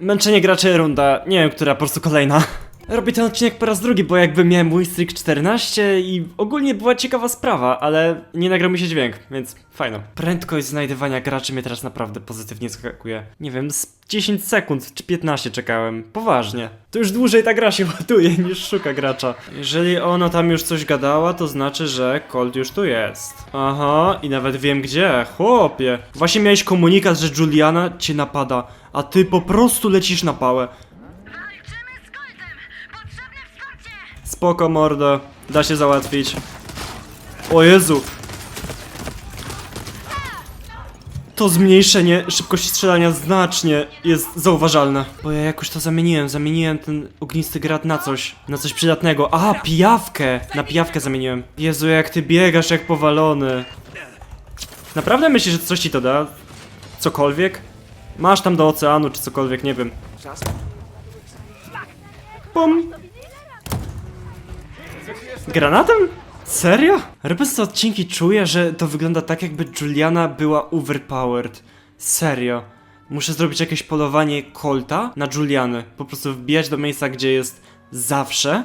Męczenie graczy runda, nie wiem, która po prostu kolejna. Robię ten odcinek po raz drugi, bo jakby miałem mój streak 14 i ogólnie była ciekawa sprawa, ale nie nagrał mi się dźwięk, więc fajno. Prędkość znajdywania graczy mnie teraz naprawdę pozytywnie skakuje. Nie wiem, z 10 sekund czy 15 czekałem, poważnie. To już dłużej ta gra się ładuje niż szuka gracza. Jeżeli ona tam już coś gadała, to znaczy, że Colt już tu jest. Aha, i nawet wiem gdzie, chłopie. Właśnie miałeś komunikat, że Juliana cię napada, a ty po prostu lecisz na pałę. Spoko mordo, da się załatwić. O Jezu! To zmniejszenie szybkości strzelania znacznie jest zauważalne. Bo ja jakoś to zamieniłem, zamieniłem ten ognisty grat na coś, na coś przydatnego. A, pijawkę! Na pijawkę zamieniłem. Jezu, jak ty biegasz jak powalony. Naprawdę myślisz, że coś ci to da? Cokolwiek? Masz tam do oceanu czy cokolwiek, nie wiem. Pum! Granatem? Serio? Robiąc te odcinki czuję, że to wygląda tak jakby Juliana była overpowered. Serio. Muszę zrobić jakieś polowanie Colta na Juliany. Po prostu wbijać do miejsca, gdzie jest zawsze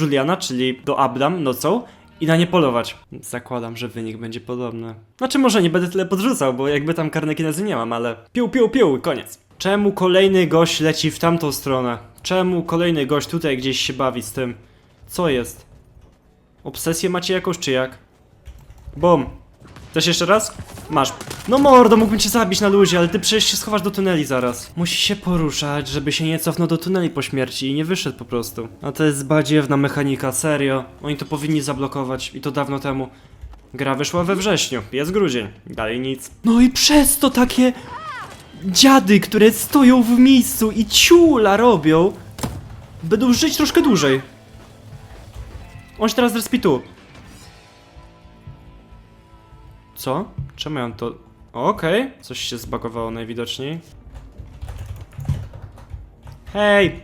Juliana, czyli do Abdam nocą i na nie polować. Zakładam, że wynik będzie podobny. Znaczy może nie będę tyle podrzucał, bo jakby tam karnekinezy nie mam, ale piu, piu, piu, koniec. Czemu kolejny gość leci w tamtą stronę? Czemu kolejny gość tutaj gdzieś się bawi z tym? Co jest? Obsesję macie jakąś czy jak? Bum. Chcesz jeszcze raz? Masz. No mordo, mógłbym cię zabić na luzie, ale ty przecież się schowasz do tuneli zaraz. Musi się poruszać, żeby się nie cofnął do tuneli po śmierci i nie wyszedł po prostu. A to jest badziewna mechanika, serio. Oni to powinni zablokować i to dawno temu. Gra wyszła we wrześniu, jest grudzień, dalej nic. No i przez to takie dziady, które stoją w miejscu i ciula robią, będą żyć troszkę dłużej. On się teraz respi tu. Co? Czemu on to... Okej, coś się zbagowało najwidoczniej. Hej!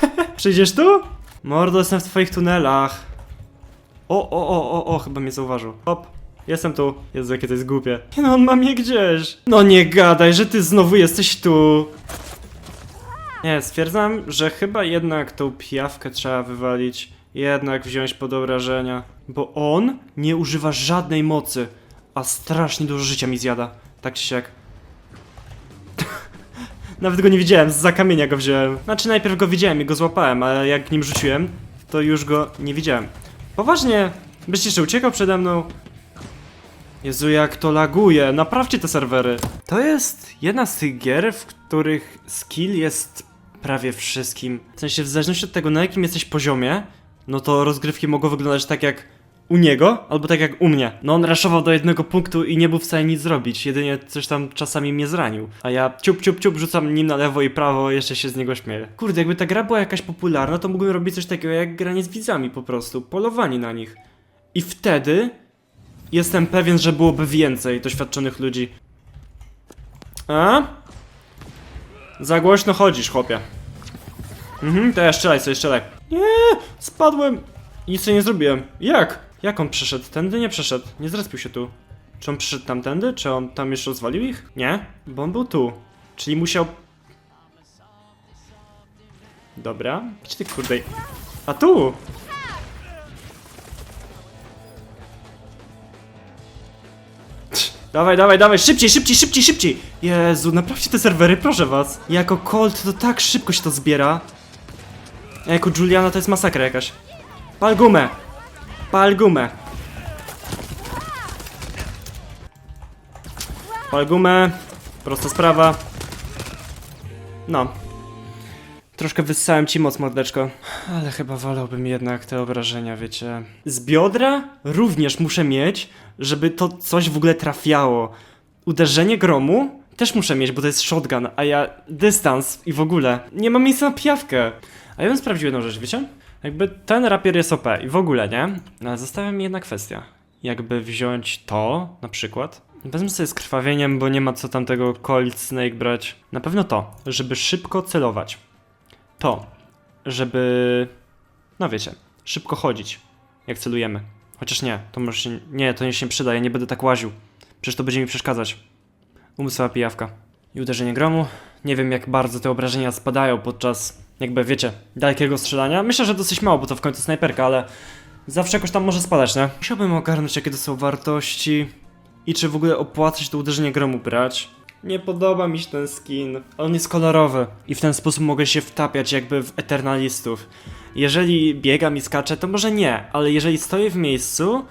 Przyjdziesz tu? Mordo, jestem w twoich tunelach. O, o, o, o, o, chyba mnie zauważył. Hop, jestem tu. Jezu, jakie to jest głupie. No, on ma mnie gdzieś. No nie gadaj, że ty znowu jesteś tu. Nie, stwierdzam, że chyba jednak tą pijawkę trzeba wywalić. Jednak wziąć pod obrażenia. Bo on nie używa żadnej mocy, a strasznie dużo życia mi zjada. Tak czy siak. Nawet go nie widziałem, z kamienia go wziąłem. Znaczy najpierw go widziałem i go złapałem, ale jak nim rzuciłem, to już go nie widziałem. Poważnie, byś jeszcze uciekał przede mną? Jezu, jak to laguje, naprawcie te serwery. To jest jedna z tych gier, w których skill jest prawie wszystkim. W sensie, w zależności od tego, na jakim jesteś poziomie, no to rozgrywki mogą wyglądać tak jak u niego, albo tak jak u mnie. No on raszował do jednego punktu i nie był w stanie nic zrobić, jedynie coś tam czasami mnie zranił. A ja ciup, ciup, ciup, rzucam nim na lewo i prawo, jeszcze się z niego śmieję. Kurde, jakby ta gra była jakaś popularna, to mógłbym robić coś takiego jak granie z widzami po prostu, polowanie na nich. I wtedy jestem pewien, że byłoby więcej doświadczonych ludzi. A? Za głośno chodzisz, chłopie. Mhm, to ja strzelaj sobie, strzelaj. Nie, spadłem. Nic sobie nie zrobiłem. Jak? Jak on przeszedł? Tędy nie przeszedł. Nie zrespił się tu. Czy on przyszedł tamtędy? Czy on tam jeszcze rozwalił ich? Nie, bo on był tu. Czyli musiał... Dobra. Gdzie ty kurde... A tu! Dawaj, dawaj, dawaj, szybciej, szybciej, szybciej, szybciej! Jezu, naprawcie te serwery, proszę was. Jako Colt to tak szybko się to zbiera. Jako Juliana to jest masakra jakaś. Pal gumę! Pal gumę! Pal gumę. Prosta sprawa. No. Troszkę wyssałem ci moc, mordeczko. Ale chyba wolałbym jednak te obrażenia, wiecie. Z biodra również muszę mieć, żeby to coś w ogóle trafiało. Uderzenie gromu też muszę mieć, bo to jest shotgun, a ja dystans i w ogóle. Nie mam miejsca na pijawkę. A ja bym sprawdził jedną rzecz, wiecie? Jakby ten rapier jest OP i w ogóle, nie? Ale zostawia mi jedna kwestia. Jakby wziąć to, na przykład. Wezmę sobie z krwawieniem, bo nie ma co tamtego Colt Snake brać. Na pewno to, żeby szybko celować. To, żeby... No wiecie, szybko chodzić, jak celujemy. Chociaż nie, to może się... Nie, to nie się przyda, ja nie będę tak łaził. Przecież to będzie mi przeszkadzać. Umysłowa pijawka. i uderzenie gromu. Nie wiem jak bardzo te obrażenia spadają podczas, jakby wiecie, dalekiego strzelania. Myślę, że dosyć mało, bo to w końcu snajperka, ale zawsze jakoś tam może spadać, nie? Musiałbym ogarnąć jakie to są wartości i czy w ogóle opłaca się to uderzenie gromu brać. Nie podoba mi się ten skin. On jest kolorowy i w ten sposób mogę się wtapiać jakby w eternalistów. Jeżeli biegam i skaczę, to może nie, ale jeżeli stoję w miejscu,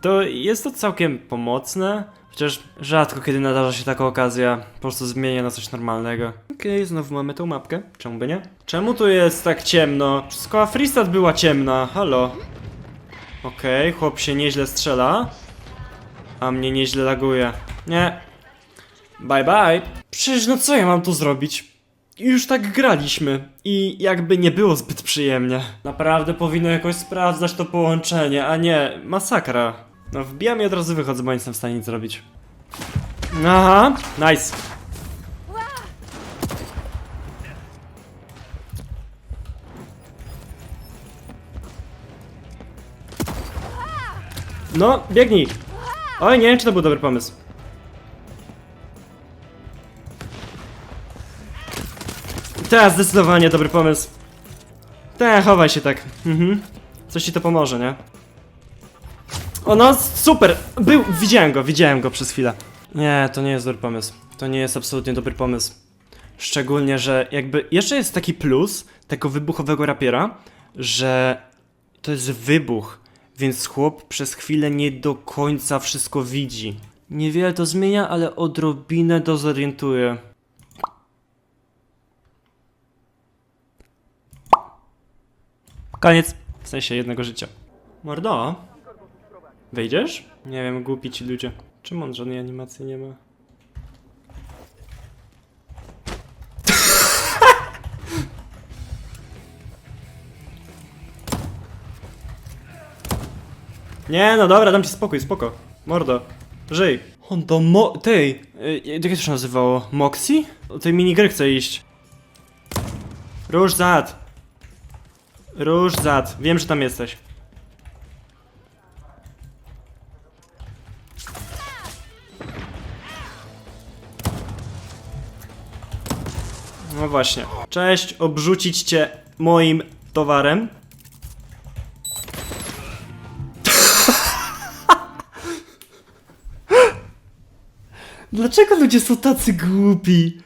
to jest to całkiem pomocne. Chociaż rzadko kiedy nadarza się taka okazja, po prostu zmienię na coś normalnego. Okej, znowu mamy tą mapkę, czemu by nie? Czemu tu jest tak ciemno? Wszystko Freestad była ciemna, halo. Okej, chłop się nieźle strzela, a mnie nieźle laguje. Nie. Bye bye. Przecież no co ja mam tu zrobić? Już tak graliśmy i jakby nie było zbyt przyjemnie. Naprawdę powinno jakoś sprawdzać to połączenie, a nie masakra. No wbijam i od razu wychodzę, bo nie jestem w stanie nic zrobić. Aha, nice. No, biegnij. Oj, nie wiem, czy to był dobry pomysł. Teraz zdecydowanie dobry pomysł. Te, chowaj się tak. Mhm. Coś ci to pomoże, nie? O no, super! Był, widziałem go, widziałem go przez chwilę. Nie, to nie jest dobry pomysł. To nie jest absolutnie dobry pomysł. Szczególnie, że jakby jeszcze jest taki plus tego wybuchowego rapiera, że to jest wybuch, więc chłop przez chwilę nie do końca wszystko widzi. Niewiele to zmienia, ale odrobinę to zorientuje. Koniec. W sensie jednego życia. Mordo? Wejdziesz? Nie wiem, głupi ci ludzie. Czemu on żadnej animacji nie ma? Nie, no dobra, dam ci spokój, spoko. Mordo, żyj. On do mo... tej... y, Jak to się nazywało? Moxie? Do tej minigry chcę iść. Róż zad. Róż zad. Wiem, że tam jesteś. No właśnie. Cześć, obrzucić cię moim towarem. Dlaczego ludzie są tacy głupi?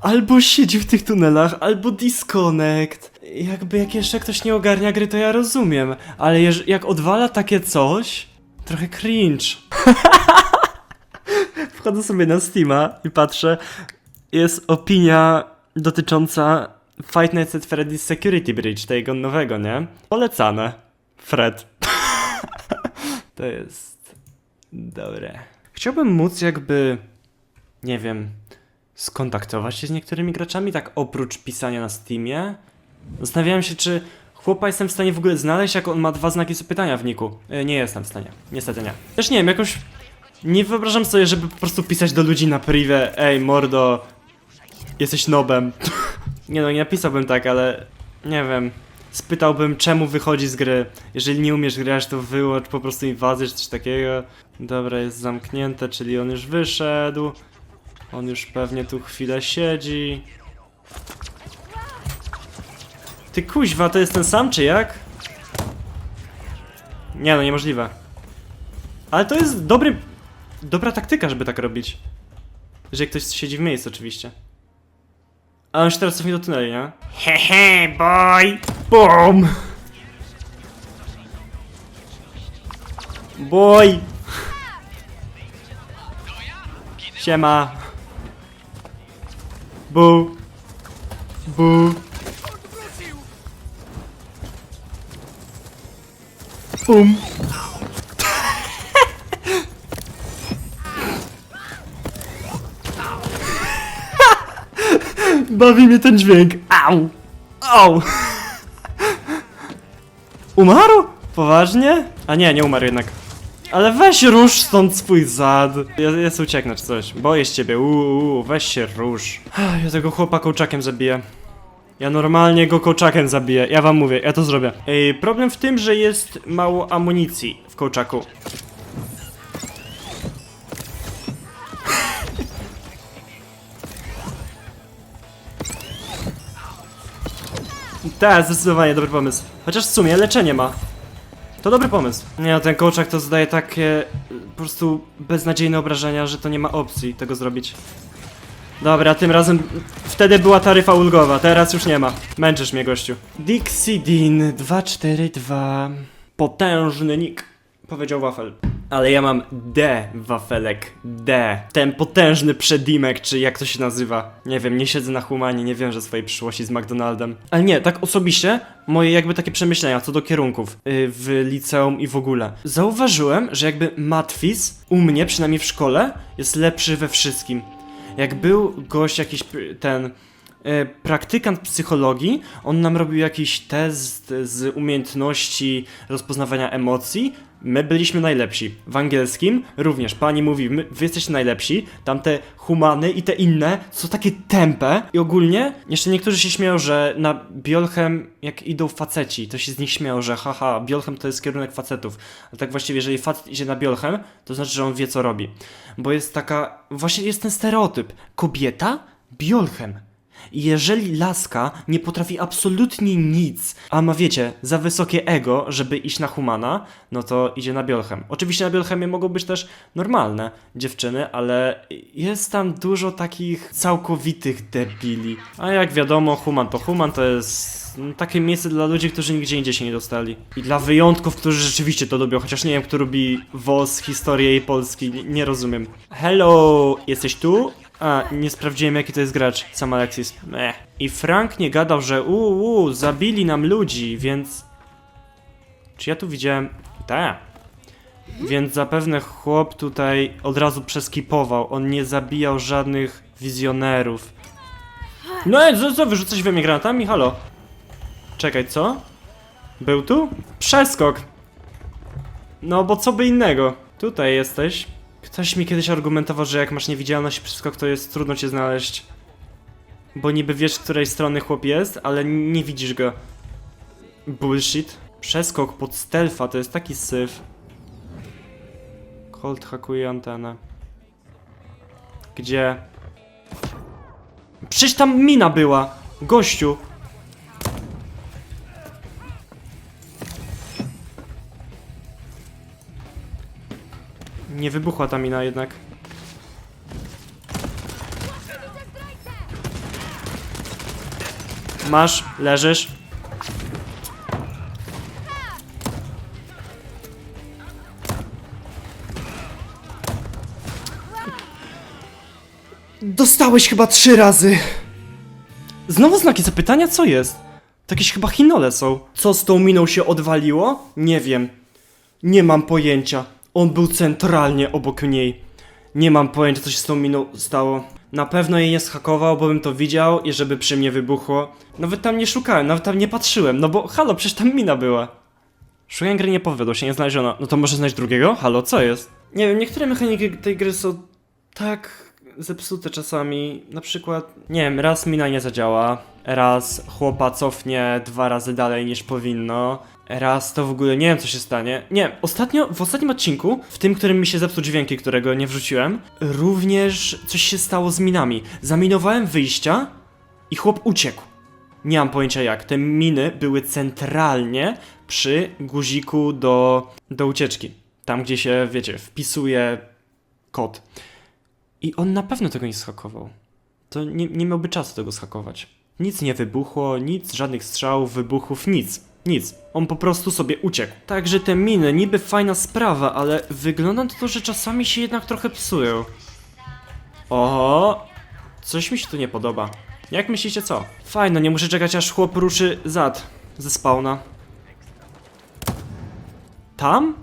Albo siedzi w tych tunelach, albo disconnect. Jakby jak jeszcze ktoś nie ogarnia gry, to ja rozumiem. Ale jak odwala takie coś, trochę cringe. Wchodzę sobie na Steama i patrzę. Jest opinia dotycząca Fight Nights at Freddy's Security Bridge, tego nowego, nie? Polecane. Fred. to jest dobre. Chciałbym móc jakby, nie wiem, skontaktować się z niektórymi graczami, tak oprócz pisania na Steamie. Zastanawiałem się, czy chłopa jestem w stanie w ogóle znaleźć, jak on ma dwa znaki zapytania w niku. E, nie jestem w stanie, niestety nie. Też nie wiem, jakoś nie wyobrażam sobie, żeby po prostu pisać do ludzi na privę, ej mordo, jesteś nobem. nie no, nie napisałbym tak, ale nie wiem. Spytałbym, czemu wychodzi z gry. Jeżeli nie umiesz grać, to wyłącz po prostu inwazję czy coś takiego. Dobra, jest zamknięte, czyli on już wyszedł. On już pewnie tu chwilę siedzi. Ty kuźwa, to jest ten sam, czy jak? Nie no, niemożliwe. Ale to jest dobry... Dobra taktyka, żeby tak robić. Że ktoś siedzi w miejscu, oczywiście. A on się teraz cofnie do tuneli, nie? Hehe, boy! BOOM! Boy! Siema! Bu! Bu! Bum! Bawi mnie ten dźwięk. Au! Au! Umarł? Poważnie? A nie, nie umarł jednak. Ale weź rusz stąd swój zad. Ja, ja sobie ucieknę czy coś. Boję się ciebie. Uuu, weź się rusz. Ja tego chłopa kołczakiem zabiję. Ja normalnie go kołczakiem zabiję. Ja wam mówię, ja to zrobię. Ej, problem w tym, że jest mało amunicji w kołczaku. Tak, zdecydowanie dobry pomysł. Chociaż w sumie leczenie ma. To dobry pomysł. Nie no, ten kołczak to zdaje takie y, po prostu beznadziejne obrażenia, że to nie ma opcji tego zrobić. Dobra, tym razem wtedy była taryfa ulgowa, teraz już nie ma. Męczysz mnie, gościu. Dixie Dean 242. Potężny nick, powiedział Wafel. Ale ja mam D, wafelek, D. Ten potężny przedimek, czy jak to się nazywa. Nie wiem, nie siedzę na humanie, nie wiążę swojej przyszłości z McDonaldem. Ale nie, tak osobiście, moje jakby takie przemyślenia co do kierunków yy, w liceum i w ogóle. Zauważyłem, że jakby matwis u mnie, przynajmniej w szkole, jest lepszy we wszystkim. Jak był gość jakiś ten e, praktykant psychologii, on nam robił jakiś test z umiejętności rozpoznawania emocji. My byliśmy najlepsi. W angielskim również pani mówi, my, wy jesteście najlepsi, tamte humany i te inne są takie tępe i ogólnie jeszcze niektórzy się śmieją, że na biolchem jak idą faceci, to się z nich śmieją, że haha, biolchem to jest kierunek facetów. Ale tak właściwie, jeżeli facet idzie na biolchem, to znaczy, że on wie co robi. Bo jest taka, właśnie jest ten stereotyp. Kobieta? Biolchem. Jeżeli laska nie potrafi absolutnie nic, a ma wiecie, za wysokie ego, żeby iść na humana, no to idzie na biolchem. Oczywiście na biolchemie mogą być też normalne dziewczyny, ale jest tam dużo takich całkowitych debili. A jak wiadomo, human to human to jest no, takie miejsce dla ludzi, którzy nigdzie indziej się nie dostali. I dla wyjątków, którzy rzeczywiście to lubią, chociaż nie wiem, kto lubi WOS, historię i Polski, nie, nie rozumiem. Hello, jesteś tu? A, nie sprawdziłem jaki to jest gracz, sam Alexis. Meh. I Frank nie gadał, że uuu, zabili nam ludzi, więc... Czy ja tu widziałem... Tak. Więc zapewne chłop tutaj od razu przeskipował. On nie zabijał żadnych wizjonerów. No ej, co, co wyrzucać we mnie granatami? Halo? Czekaj, co? Był tu? Przeskok! No bo co by innego? Tutaj jesteś. Ktoś mi kiedyś argumentował, że jak masz niewidzialność i przeskok, to jest trudno cię znaleźć. Bo niby wiesz, z której strony chłop jest, ale nie widzisz go. Bullshit. Przeskok pod stealtha to jest taki syf. Colt hakuje antenę. Gdzie? Przecież tam mina była! Gościu! Nie wybuchła ta mina jednak. Masz, leżysz. Dostałeś chyba trzy razy. Znowu znaki zapytania, co jest? To jakieś chyba chinole są. Co z tą miną się odwaliło? Nie wiem. Nie mam pojęcia. On był centralnie obok niej. Nie mam pojęcia, co się z tą miną stało. Na pewno jej nie schakował, bo bym to widział i żeby przy mnie wybuchło. Nawet tam nie szukałem, nawet tam nie patrzyłem, no bo halo, przecież tam mina była. Szukałem gry nie powiodło się, nie znaleziono. No to może znaleźć drugiego? Halo, co jest? Nie wiem, niektóre mechaniki tej gry są tak zepsute czasami. Na przykład, nie wiem, raz mina nie zadziała, raz chłopa cofnie dwa razy dalej niż powinno. Raz to w ogóle nie wiem co się stanie. Nie, ostatnio, w ostatnim odcinku, w tym, którym mi się zepsuł dźwięki, którego nie wrzuciłem, również coś się stało z minami. Zaminowałem wyjścia i chłop uciekł. Nie mam pojęcia jak. Te miny były centralnie przy guziku do, do ucieczki. Tam, gdzie się, wiecie, wpisuje kod. I on na pewno tego nie schakował. To nie, nie miałby czasu tego schakować. Nic nie wybuchło, nic, żadnych strzałów, wybuchów, nic. Nic. On po prostu sobie uciekł. Także te miny, niby fajna sprawa, ale wygląda to, że czasami się jednak trochę psują. Oho, coś mi się tu nie podoba. Jak myślicie co? Fajno, nie muszę czekać aż chłop ruszy zad ze spawna. Tam?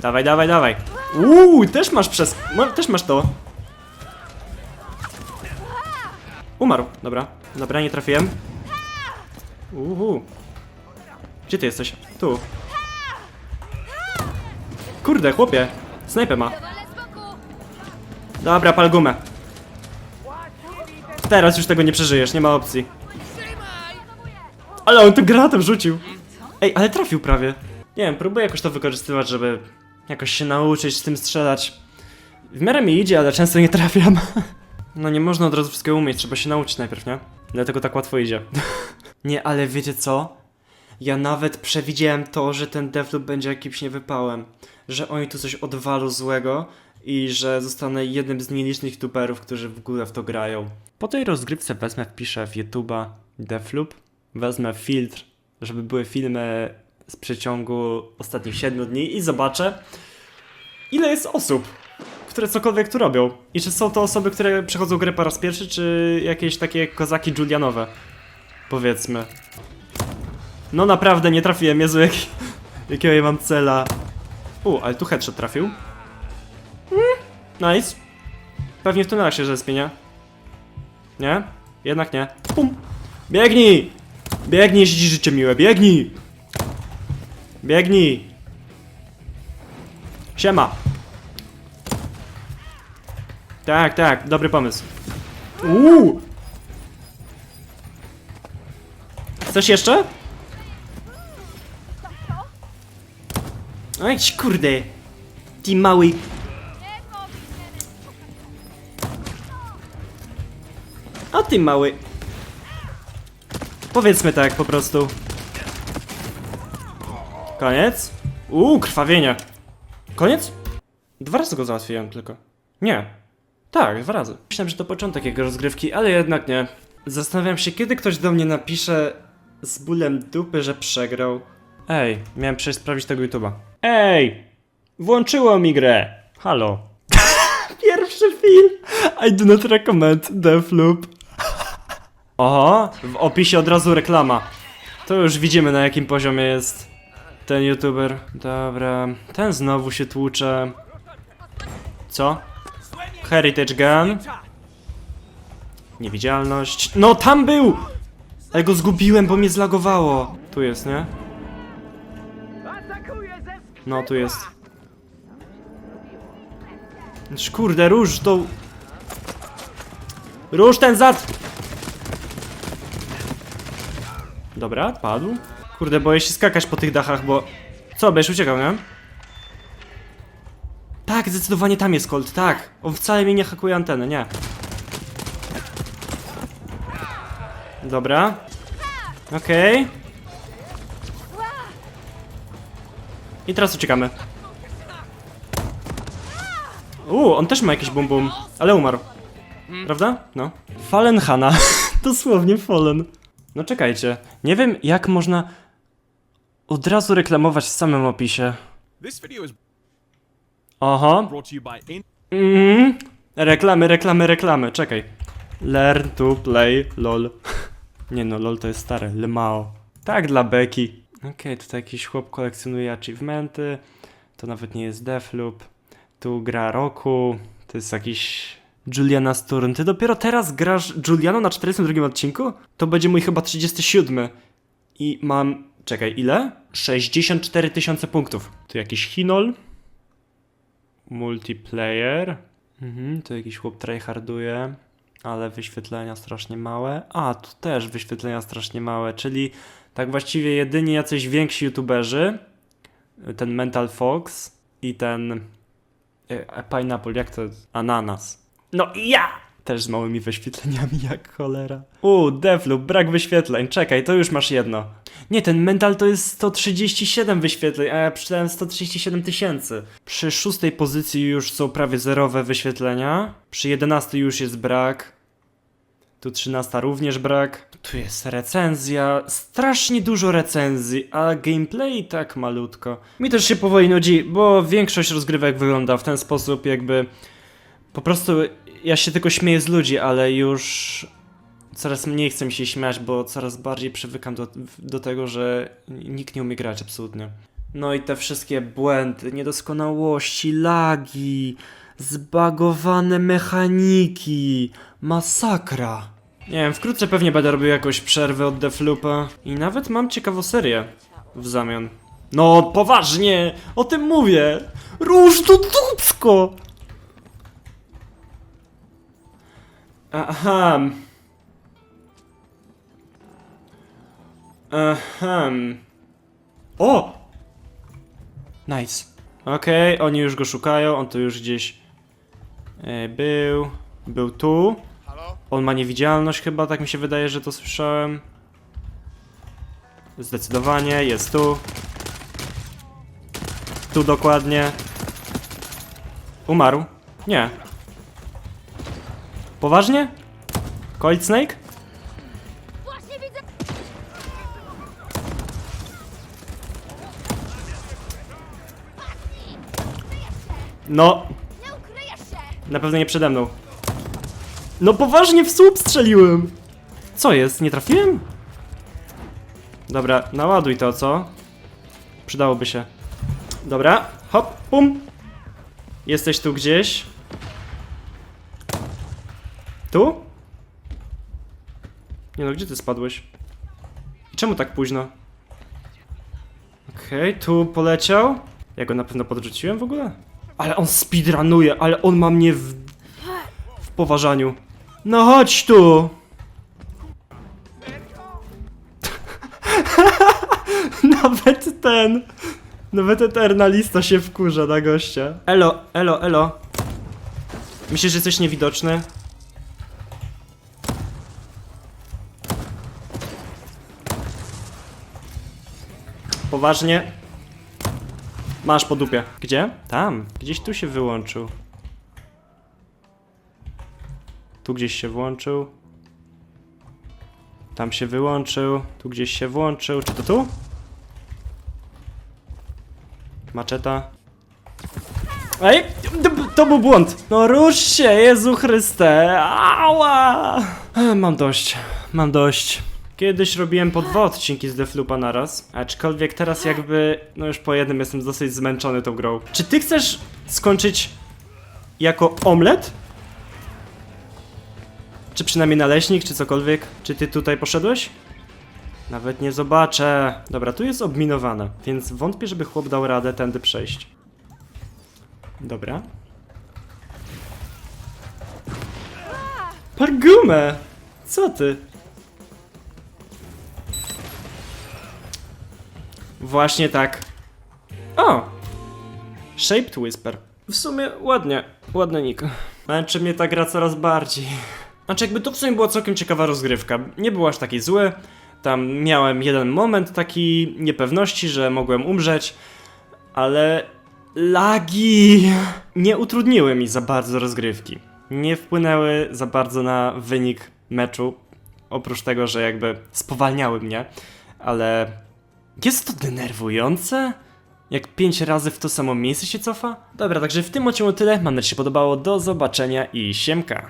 Dawaj, dawaj, dawaj. Uuu, też masz przez... ma- Też masz to. Umarł, dobra. Dobra, nie trafiłem. Uhu. Gdzie ty jesteś? Tu. Kurde, chłopie. Snajpę ma. Dobra, pal gumę. Teraz już tego nie przeżyjesz, nie ma opcji. Ale on tu granatem rzucił. Ej, ale trafił prawie. Nie wiem, próbuję jakoś to wykorzystywać, żeby jakoś się nauczyć z tym strzelać. W miarę mi idzie, ale często nie trafiam. No nie można od razu wszystkiego umieć, trzeba się nauczyć najpierw, nie? Dlatego tak łatwo idzie. nie, ale wiecie co? Ja nawet przewidziałem to, że ten devloop będzie jakimś niewypałem. Że oni tu coś odwalą złego i że zostanę jednym z nielicznych youtuberów, którzy w ogóle w to grają. Po tej rozgrywce wezmę, wpiszę w YouTube'a devloop, wezmę filtr, żeby były filmy z przeciągu ostatnich 7 dni i zobaczę, ile jest osób, które cokolwiek tu robią. I czy są to osoby, które przechodzą grę po raz pierwszy, czy jakieś takie kozaki Julianowe, powiedzmy. No naprawdę, nie trafiłem, Jezu, jak, jakiego ja mam cela. U, ale tu headshot trafił. Mm, nice. Pewnie w tunelach się respie, nie? Nie? Jednak nie. Pum. Biegnij! Biegnij, jeśli ci życie miłe, biegnij! Biegnij! Siema! Tak, tak, dobry pomysł. Uuu! Chcesz jeszcze? Oj, ci kurde! Ty mały... A ty mały... Powiedzmy tak po prostu. Koniec? Uuu, krwawienie. Koniec? Dwa razy go załatwiłem tylko. Nie. Tak, dwa razy. Myślałem, że to początek jego rozgrywki, ale jednak nie. Zastanawiam się, kiedy ktoś do mnie napisze z bólem dupy, że przegrał. Ej, miałem przecież sprawdzić tego YouTube'a. Ej! Włączyło mi grę! Halo. Pierwszy film! I do not recommend Deathloop. Oho, w opisie od razu reklama. To już widzimy na jakim poziomie jest ten youtuber. Dobra, ten znowu się tłucze. Co? Heritage Gun. Niewidzialność. No tam był! Ale go zgubiłem, bo mnie zlagowało. Tu jest, nie? No, tu jest. Kurde, róż tą... Róż ten zad! Dobra, padł. Kurde, boję się skakać po tych dachach, bo... Co, będziesz uciekał, nie? Tak, zdecydowanie tam jest Colt, tak. On wcale mnie nie hakuje anteny, nie. Dobra. Okej. I teraz uciekamy. Uuu, on też ma jakiś bum bum, ale umarł. Prawda? No. Fallen Hanna. Dosłownie Fallen. No czekajcie. Nie wiem, jak można od razu reklamować w samym opisie. Oho. brought to you by In- Mhm. Reklamy, reklamy, reklamy. Czekaj. Learn to play lol. Nie no, lol to jest stare. Lemao. Tak, dla Beki. Okej, tutaj jakiś chłop kolekcjonuje achievementy. To nawet nie jest Deathloop. Tu gra roku. To jest jakiś Juliana Sturm. Ty dopiero teraz grasz Julianą na 42 odcinku? To będzie mój chyba 37. I mam... Czekaj, ile? 64 tysiące punktów. Tu jakiś Hinol. Multiplayer. Mhm, tu jakiś chłop tryharduje, ale wyświetlenia strasznie małe. A, tu też wyświetlenia strasznie małe, czyli tak właściwie jedynie jacyś więksi youtuberzy, ten Mental Fox i ten e, Pineapple, jak to? Ananas. No i ja! Też z małymi wyświetleniami jak cholera. U, Devloop, brak wyświetleń. Czekaj, to już masz jedno. Nie, ten mental to jest 137 wyświetleń, a ja przeczytałem 137 tysięcy. Przy szóstej pozycji już są prawie zerowe wyświetlenia. Przy 11 już jest brak. Tu 13 również brak. Tu jest recenzja. Strasznie dużo recenzji, a gameplay tak malutko. Mi też się powoli nudzi, bo większość rozgrywek wygląda w ten sposób, jakby po prostu ja się tylko śmieję z ludzi, ale już coraz mniej chcę się śmiać, bo coraz bardziej przywykam do, do tego, że nikt nie umie grać absolutnie. No i te wszystkie błędy, niedoskonałości, lagi, zbagowane mechaniki, masakra. Nie wiem, wkrótce pewnie będę robił jakąś przerwę od Defloopa i nawet mam ciekawą serię w zamian. No, poważnie, o tym mówię! Róż dupsko! Aha. Ahem. O! Nice. Okej, oni już go szukają, on tu już gdzieś E, Był. Był tu. On ma niewidzialność chyba, tak mi się wydaje, że to słyszałem. Zdecydowanie, jest tu. Tu dokładnie. Umarł? Nie. Poważnie? Cold Snake? No, na pewno nie przede mną. No poważnie w słup strzeliłem! Co jest? Nie trafiłem? Dobra, naładuj to, co? Przydałoby się. Dobra, hop, pum! Jesteś tu gdzieś? Tu? Nie no, gdzie ty spadłeś? I czemu tak późno? Okej, tu poleciał. Ja go na pewno podrzuciłem w ogóle? Ale on speedrunuje, ale on ma mnie w... w poważaniu. No chodź tu! Nawet ten... Nawet eternalista się wkurza na gościa. Elo, elo, elo. Myślisz, że jesteś niewidoczny? Poważnie? Masz po dupie. Gdzie? Tam. Gdzieś tu się wyłączył. Tu gdzieś się włączył. Tam się wyłączył. Tu gdzieś się włączył. Czy to tu? Maczeta. Ej! To, był błąd! No rusz się, Jezu Chryste! Ała! Mam dość. Mam dość. Kiedyś robiłem po dwa odcinki z Deflupa naraz, aczkolwiek teraz jakby, no już po jednym jestem dosyć zmęczony tą grą. Czy ty chcesz skończyć jako omlet? Czy przynajmniej naleśnik, czy cokolwiek? Czy ty tutaj poszedłeś? Nawet nie zobaczę. Dobra, tu jest obminowane, więc wątpię, żeby chłop dał radę tędy przejść. Dobra. Pargumę! Co ty? Właśnie tak. O! Shaped Whisper. W sumie ładnie, ładny nick. Męczy mnie ta gra coraz bardziej. Znaczy jakby to w sumie była całkiem ciekawa rozgrywka. Nie był aż taki zły. Tam miałem jeden moment taki niepewności, że mogłem umrzeć, ale lagi nie utrudniły mi za bardzo rozgrywki. Nie wpłynęły za bardzo na wynik meczu, oprócz tego, że jakby spowalniały mnie, ale jest to denerwujące? Jak pięć razy w to samo miejsce się cofa? Dobra, także w tym odcinku tyle. Mam nadzieję, że się podobało. Do zobaczenia i siemka.